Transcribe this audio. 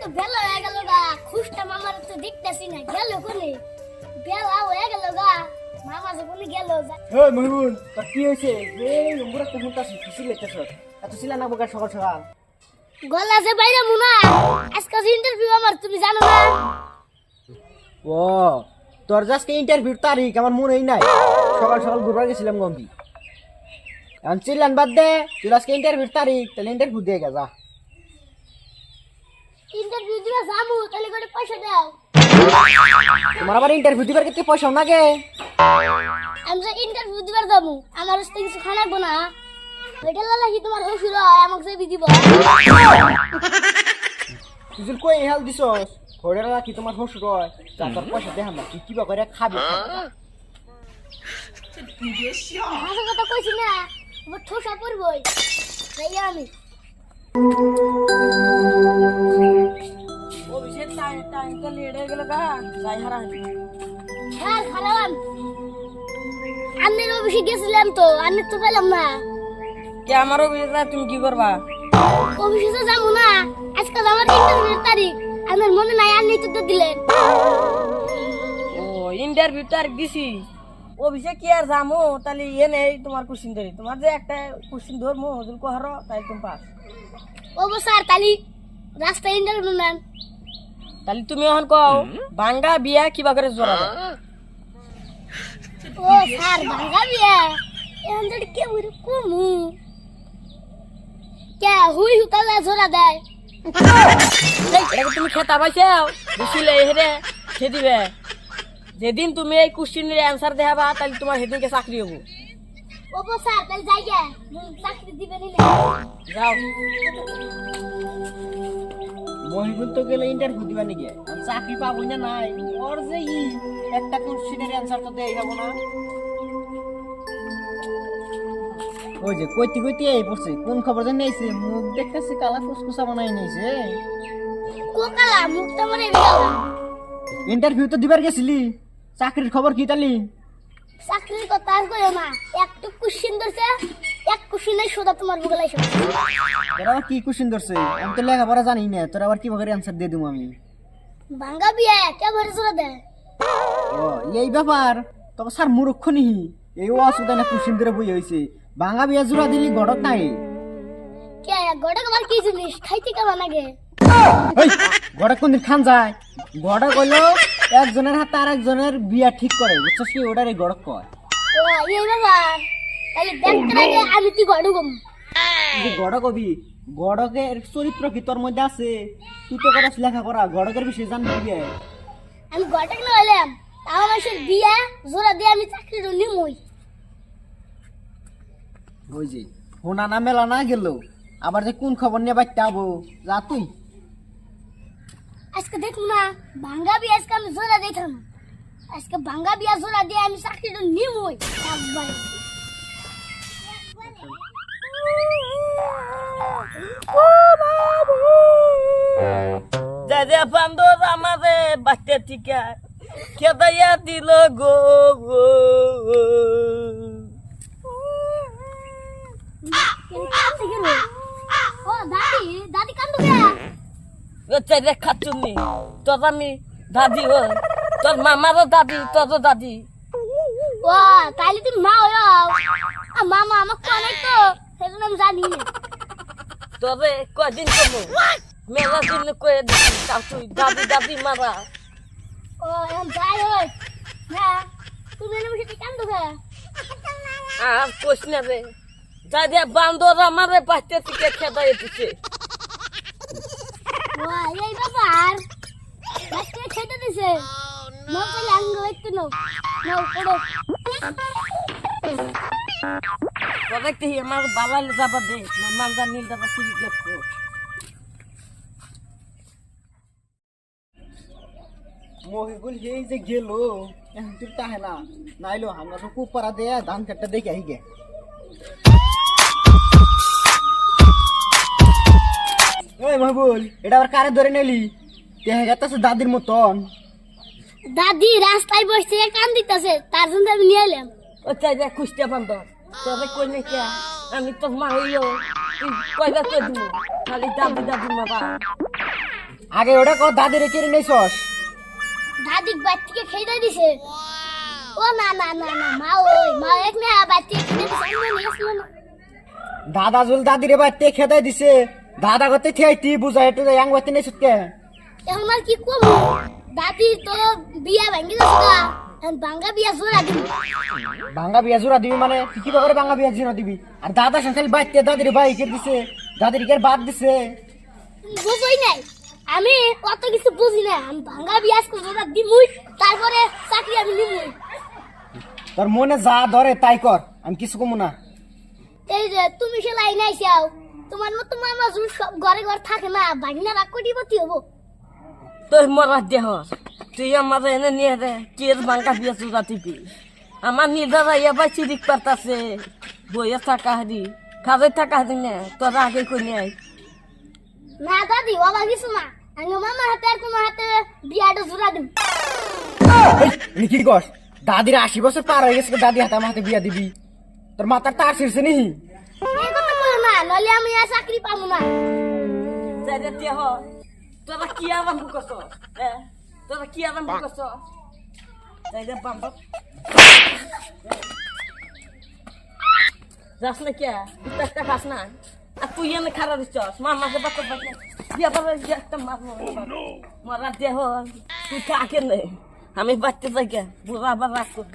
তো বেলা হয়ে গেল গা খুশটা মামার তো দেখতেছি না গেল কোনে? বেলা হয়ে গেল গা মামা যে কোনে গেল হে মহিবুল তোর কি হয়েছে? নম্বর খুশি এত ছিল না সকাল সকাল। গলা যে বাইরে মুনা আজকে ইন্টারভিউ আমার তুমি জানো না? ও তোর আজকে ইন্টারভিউ তারিখ আমার মনেই নাই। সকাল সকাল ঘুরবার গেছিলাম গম্পি এখন চিল্লান বাদ দে তুই আজকে ইন্টারভিউ তারিখ তাহলে ইন্টারভিউ দিয়ে গেছা ইন্টারভিউ দিবা যাব তাহলে করে পয়সা দাও। তোমার আবার ইন্টারভিউ দিবার ক্ষেত্রে পয়সাও নাগে আমি যে ইন্টারভিউ দিবার যাব আমার হচ্ছে কিছু খানাবো না ওইটা লাগি তোমার হসুর হয় আমাকে যে দিব তুই কই হেল দিছস? ঘরে রাখি তোমার শ্বশুর হয়? তোর পয়সা দেখাম না তুই কিবা করে খাবি? হাসা কথা কইছি না আমার ঠোসা পড়বই তাই আমি। অভিষেক টাইম টাইম লেট হয়ে গেল গা যাই হারা হ্যাঁ খারাপ আমি অফিসে গেছিলাম তো আমি তো পেলাম না। কে আমার অভিষেক তুমি কি করবা? অফিসে যাব না আজকে তো আমার তারিখ। আমার মনে নাই আর নিতে তো দিলেন ও ইন্টারভিউ তারিখ দিছি। অভিষেক কি আর যামো? তাহলে ইয়ে নেই তোমার কোশ্চিন ধরি তোমার যে একটা কোশ্চিন ধরমো কহর তাই তুমি পাস। ও স্যার তালি রাস্তায় ইন্টারভিউ নেন। তাহলে তুমি এখন কও বাঙ্গা বিয়া কিবা করে জোড়া ও স্যার ভাঙা বিয়া এখন যদি কে বুড়ি কমু কে হুই হুতালা ঝোরা দেয় এটা তুমি খেতা পাইছাও বুঝছিলে হেরে খে দিবে যেদিন তুমি এই কোশ্চিনের অ্যান্সার দেখাবা তাহলে তোমার সেদিনকে চাকরি হব ও গো স্যার তাহলে যাই গে চাকরি দিবেন না যাও মহিবুল তো গেলে ইন্টারভিউ দিবা নাকি? চাকরি পাবো না নাই। ওর যে ই একটা কোশ্চেনের অ্যান্সার তো দেই যাব না। ওই যে কইতে কইতে এই পড়ছে কোন খবর জানি আইছে? মুখ দেখতেছি কালা কুসকুসা বানাই নিয়েছে। কোকালা মুখটা মরে গেল ইন্টারভিউ তো দিবার গেছিলি। চাকরির খবর কি তালি? চাকরির কথা আর কইও না। একটু কুশ্চিন ধরছে। এক কুশ্চিনে সোজা তোমার বুগলাই সব। তোরা আবার কি কোশ্চেন ধরছে? আমি তো লেখাপড়া জানি না তোরা আবার কীভাবে অ্যান্সার দিয়ে দিব আমি? ভাঙ্গা বিয়া কে ভরে দেয়? ও এই ব্যাপার তবে স্যার মূর্খ নিহি এই ও আসুদা না কোশ্চেন ধরে বই হয়েছে বিয়া জোড়া দিলি গড়ক নাই। কে গড়ে আমার কি জিনিস? খাইতে কেমন লাগে? এই গড়ক কোনদিন খান যায়? গড়ক হইল একজনের হাতে আর একজনের বিয়া ঠিক করে বুঝছিস কি? ওটার গড়ক কয়। ও এই ব্যাপার। আমি তুই গড়ে গম যে গড়ক গড়কের চরিত্র কি তোর মধ্যে আছে। তুই তো করাস লেখা করা। গড়কের বিষয়ে জানবি কি আমি গড়ে কিনে হইলাম তাও মাসের বিয়া জোরা দিয়ে আমি চাকরির নিমই। ওই যে হোনা না মেলা না গেল আবার যে কোন খবর নিয়ে বাইতে আবো? যা তুই। আজকে দেখুন না ভাঙ্গা বিয়া আজকে আমি জোরা দেখলাম আজকে ভাঙ্গা বিয়া জোরা দিয়ে আমি চাকরির নিমই। একবারে। যা বান্দর আমারে বাচ্চা টিকা খেদাইয়া দিল গো দাদি দাদি খাচ্ছুনি তোর আমি দাদি ও তোর মামারও দাদি তোরও দাদি। ও তাইলে তুমি মা মামা আমাকে অনেক তো। সেজন্য আমি জানি না। তোরে কদিন কমো? মেলা দিন কয়ে দিচ্ছি দাদি দাদি মারা। ও এখন যাই হোক। হ্যাঁ তুমি এনে বসে কান্দু কে আর কোশ না রে যা যা বান্দর আমারে বাচ্চা টিকা খেদাইয়া দিছে। ও এই ব্যাপার। বাচ্চা খেতে দিছে। তাহলে আঙ্গ একটু নাও। নাও পড়ো। তোরে কি আমার বালালে যাবা দে মাল জানিল দাদা কুড়ি লক্ষ মহিবুল এই যে গেল এখন তুই তাহে না। নাইলো আমরা তো খুব পারা দেয়া ধান কাটটা দেখে আহি গে ওই মহিবুল এটা আবার কারে ধরে নিলি? দেহে গেছে দাদির মতন। দাদি রাস্তায় বসে কান দিতেছে তার জন্য আমি নিয়ে এলাম। ও চাই যা খুঁজতে বান্দর তোরে কই না কে আমি তোর মা হইও কয়টা কই দিব খালি দাদি দাদি মারা আগে ওটা কর দাদিরে কেড়ে নেছস দাদি বাইর থেকে খেয়ে দিছে ও না না না না মা ওই মা এক না থেকে খেয়ে দিছে আমি না। দাদা জুল দাদিরে বাইতে খেতে দিছে দাদা করতে থিয়াইতি বুঝা একটু ইয়াং বাইতে নেছত কে এখন আর কি করব দাদি তো বিয়া ভাঙ্গি যাচ্ছে ভাঙ্গা বিয়া জোড়া দিবি ভাঙ্গা বিয়া জোড়া দিবি মানে? তুই কি করে ভাঙ্গা বিয়া জোড়া দিবি? আর দাদা খালি বাইতে দাদিরে বাই কেড়ে দিছে দাদিরে কেড়ে বাদ দিছে। বুঝই নাই। আমি কত কিছু বুঝি না আমি ভাঙ্গা বিয়া আজকে জোড়া দিমুই তারপরে চাকরি আমি নিমুই। তোর মনে যা ধরে তাই কর আমি কিছু কমু না। এই যে তুমি সে লাইনে আইসাও তোমার মতো মামা জুর সব ঘরে ঘর থাকে না ভাগনা রাগ কোটিপতি হব। তুই মরা দেহ। তুই আমার এনে নিয়ে দে কি এর বাঙ্কা দিয়ে চুরা টিপি। আমার নিজেরা এবার চিরিক পারতাছে বইয়ে থাকা হারি খাজে থাকা হারি না তোরা আগে কই নিয়ে আয়। না দাদি বাবা কিছু না। আমি মামার হাতে আর তোমার হাতে বিয়াটা জোড়া দিম। কি কর দাদির আশি বছর পার হয়ে গেছে দাদি হাতে আমার হাতে বিয়া দিবি? তোর মাথার তার ছিড়ছে নি? এই কথা না নলে আমি আর চাকরি পাবো না। তোরা কি আরম্ভ করছ? এ তোরা কি আরম্ভ করছ? যাই দে বাম্প যাস না কে? তুই একটা খাস না। আর তুই এনে খারাপ দিচ্ছস। মামাকে বাচ্চা বাচ্চা বিয়া পাবে একটা মারবো মরা দেহ। তুই কাকে নেই আমি বাচ্চা যাই বুড়া আবার রাগ করব।